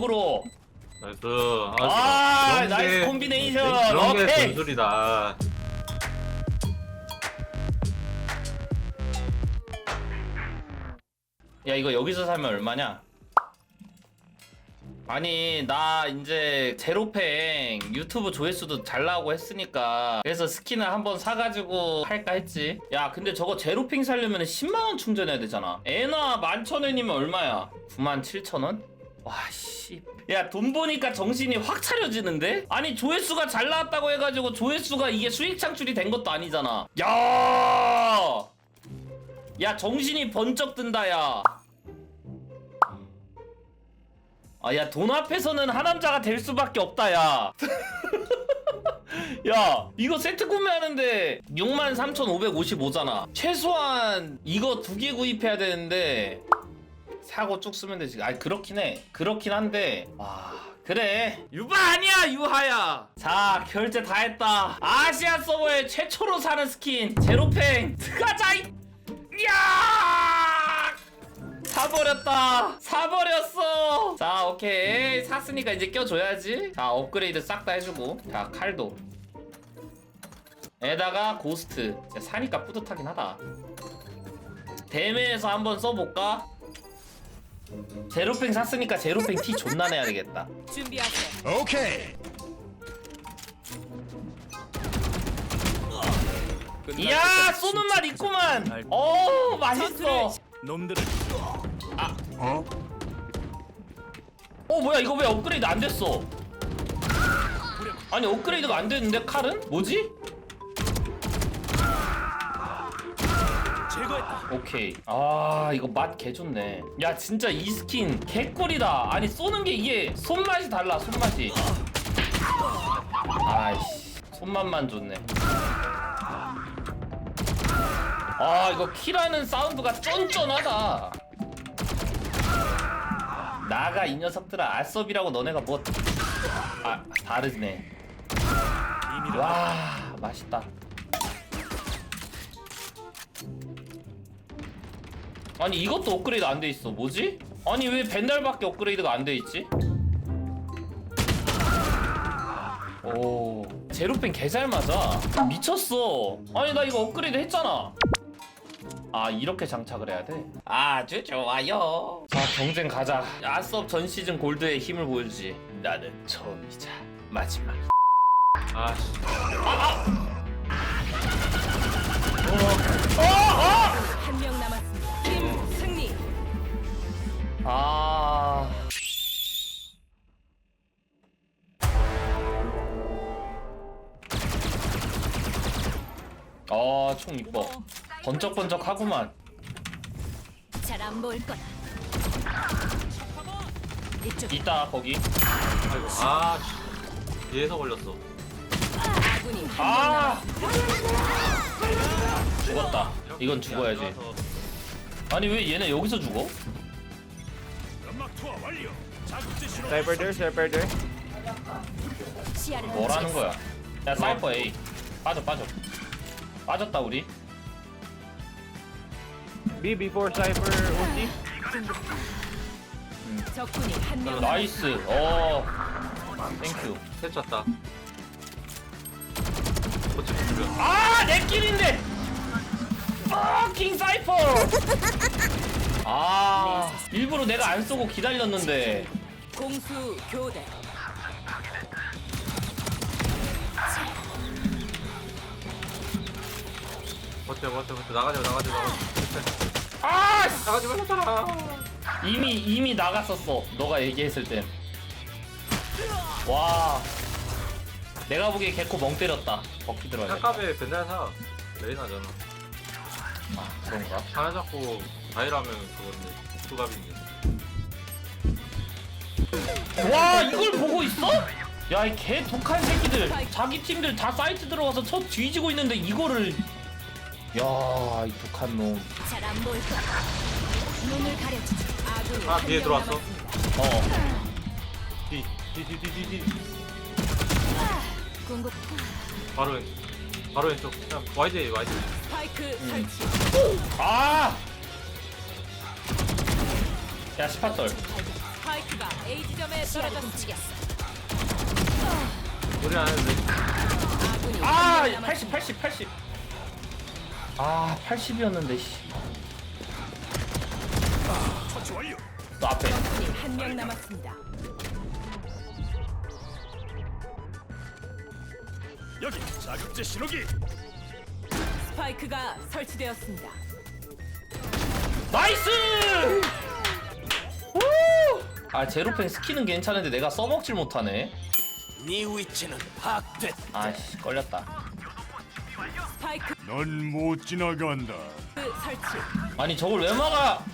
잡았어. 나이스! 나이스. 아, 그런 나이스 게- 콤비네이션. 그런 게 오케이. 전술이다. 야 이거 여기서 사면 얼마냐? 아니 나 이제 제로팽 유튜브 조회수도 잘 나오고 했으니까 그래서 스킨을 한번 사가지고 할까 했지 야 근데 저거 제로팽 살려면 10만원 충전해야 되잖아 에나 만천원이면 얼마야? 97,000원? 와씨 야 돈 보니까 정신이 확 차려지는데? 아니 조회수가 잘 나왔다고 해가지고 조회수가 이게 수익 창출이 된 것도 아니잖아 야야 정신이 번쩍 든다 야. 아 야 돈 앞에서는 하남자가 될 수밖에 없다 야. 야 이거 세트 구매하는데 63,555잖아. 최소한 이거 두 개 구입해야 되는데 사고 쭉 쓰면 되지. 아 그렇긴 해. 그렇긴 한데 와. 그래 유바 아니야 유하야 자 결제 다 했다 아시아 서버에 최초로 사는 스킨 제로팽 들어가자 이 야! 사버렸다. 사버렸어. 자, 오케이. 샀으니까 이제 껴줘야지. 자, 업그레이드 싹 다 해주고. 자, 칼도. 에다가 고스트. 진짜 사니까 뿌듯하긴 하다. 대회에서 한번 써볼까? 제로팽 샀으니까 제로팽 티 존나 내야 되겠다. 준비하세요. 오케이. 이야, 쏘는 맛 있구만. 오, 맛있어. 놈들을 어? 어 뭐야 이거 왜 업그레이드 안 됐어? 아니 업그레이드가 안 됐는데 칼은? 뭐지? 제거했다. 오케이. 아 이거 맛 개좋네. 야 진짜 이 스킨 개꿀이다. 아니 쏘는 게 이게 손맛이 달라 손맛이. 아이씨 손맛만 좋네. 아 이거 키라는 사운드가 쫀쫀하다. 나가 이 녀석들아. 알섭이라고 너네가 뭐 아 다르네. 와 맛있다 아니 이것도 업그레이드 안 돼 있어. 뭐지? 아니 왜 벤달밖에 업그레이드가 안 돼 있지? 오 제로펜 개잘 맞아. 미쳤어. 아니 나 이거 업그레이드 했잖아. 아 이렇게 장착을 해야 돼? 아주 좋아요. 자 경쟁 가자. 아섭 전 시즌 골드의 힘을 보여주지. 나는 처음이자 마지막. 아, 씨. 한 아. 아, 총 이뻐. 번쩍번쩍 하구만. 잘 안 보일 거다. 이쪽 있다, 거기. 아이고. 아, 씨. 뒤에서 걸렸어. 아군이 아! 죽었다. 이건 죽어야지. 아니, 왜 얘네 여기서 죽어? Sniper there. 시야를 뭐라는. 거야? 야, 사이퍼 A. 빠져, 빠져. 빠졌다, 우리. B before sniper ulti. 적군이 한명 나이스. 어. 땡큐. 셋 쳤다. 어찌 주변. 아, 내 길인데. 퍼킹 사이퍼. 아, 일부러 내가 안 쏘고 기다렸는데. 공수 교대. 버텨, 버텨, 버텨. 나가지 마, 나가지 마. 아, 씨. 나가지 말랬잖아. 이미 이미 나갔었어. 너가 얘기했을 땐. 와. 내가 보기에 개코 멍 때렸다. 버키 들어야 돼. 탑값에 벤달 사. 레이나잖아. 아, 그런가? 하나 잡고 다이라면 그건데. 수갑인데. 와, 이걸 보고 있어? 야, 이 개 독한 새끼들. 자기 팀들 다 사이트 들어가서 쳐 뒤지고 있는데 이거를. 야, 이 독한 놈. 잘안 보일 거다. 눈을 가려주지. 아군이 아, 한 뒤에 명 들어왔어. 남았습니다. 어. 뒤, 뒤, 뒤, 뒤, 뒤, 뒤. 궁극 바로 왼쪽. 바로 왼쪽. 그냥 YJ, YJ. 스파이크 설치. 아! 야 18돌 스파이크가 A 지점에 떨어졌습니다. 우리 안 했는데. 아군이 아 한명 남았습니다. 80 80 80 아 80이었는데 씨. 또 앞에 적군이 한명 남았습니다. 여기 자극제 신호기. 스파이크가 설치되었습니다. 나이스 우! 아 제로펜 스키는 괜찮은데 내가 써먹질 못하네 네 위치는 파악됐. 아씨 걸렸다 스파이크 넌 못 지나간다. 설치. 아니 저걸 왜 막아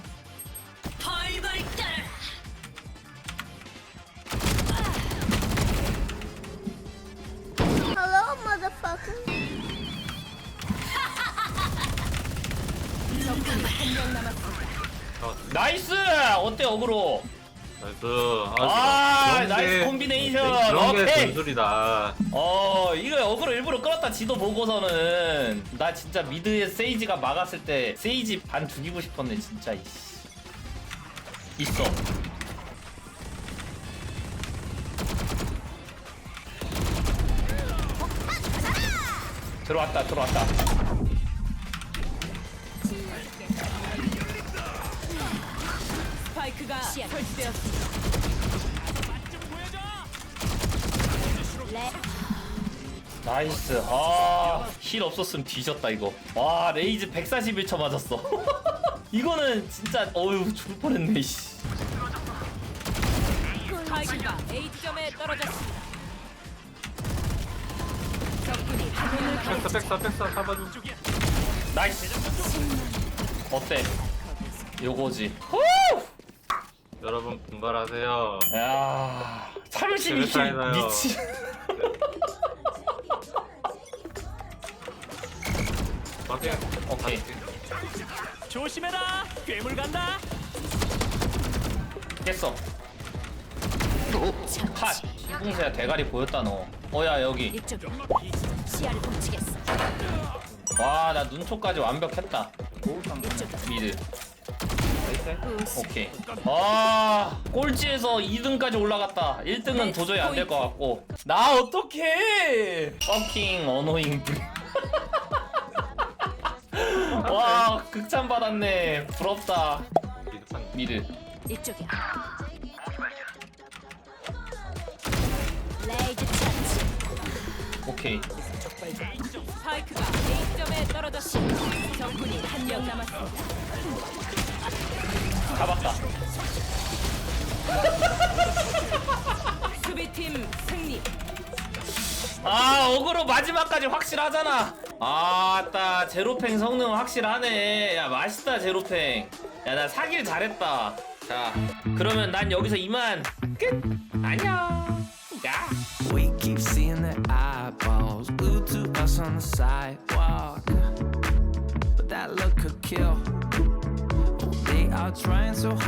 나이스 어때 어그로 나이스. 아, 그런 나이스 게- 콤비네이션. 그런 게 오케이. 전술이다. 어 이거 어그로 일부러 끌었다 지도 보고서는 나 진짜 미드에 세이지가 막았을 때 세이지 반 죽이고 싶었네 진짜 이씨. 있어 들어왔다 들어왔다 스파이크가 설치되었습니다. 나이스. 아 힐 없었으면 뒤졌다 이거. 와 레이즈 141초 맞았어. 이거는 진짜 어휴 죽을 뻔했네 씨. 스파이크가 A 지점에 떨어졌습니다. 적군이 한 명을 백사 백사 백사 잡아줘. 나이스. 어때? 요거지 여러분 분발하세요. 야 32킬 재밌다니까요. 미친 밖에 오케이 조심해라. 괴물 간다. 깼어 컷 시궁새야 대가리 보였다 너 어야 여기 이쪽 시야를 훔치겠어. 와 나 눈초까지 완벽했다 미드 오케이 아 꼴찌에서 2등까지 올라갔다 1등은 도저히 안 될 것 같고 나 어떡해 퍼킹 어노잉 와 극찬 받았네 부럽다. 미드 이쪽이야. 레이즈 처치. 오케이 스파이크가 A 지점에 떨어졌습니다. 적군이 한 명 남았습니다. 잡았다 수비팀 승리. 아 어그로 마지막까지 확실하잖아 아따 제로팽 성능 확실하네 야 맛있다 제로팽 야 나 사길 잘했다 자 그러면 난 여기서 이만 끝 안녕 야 We keep seeing their eyeballs glued to us on the sidewalk. But that look could kill. trying so hard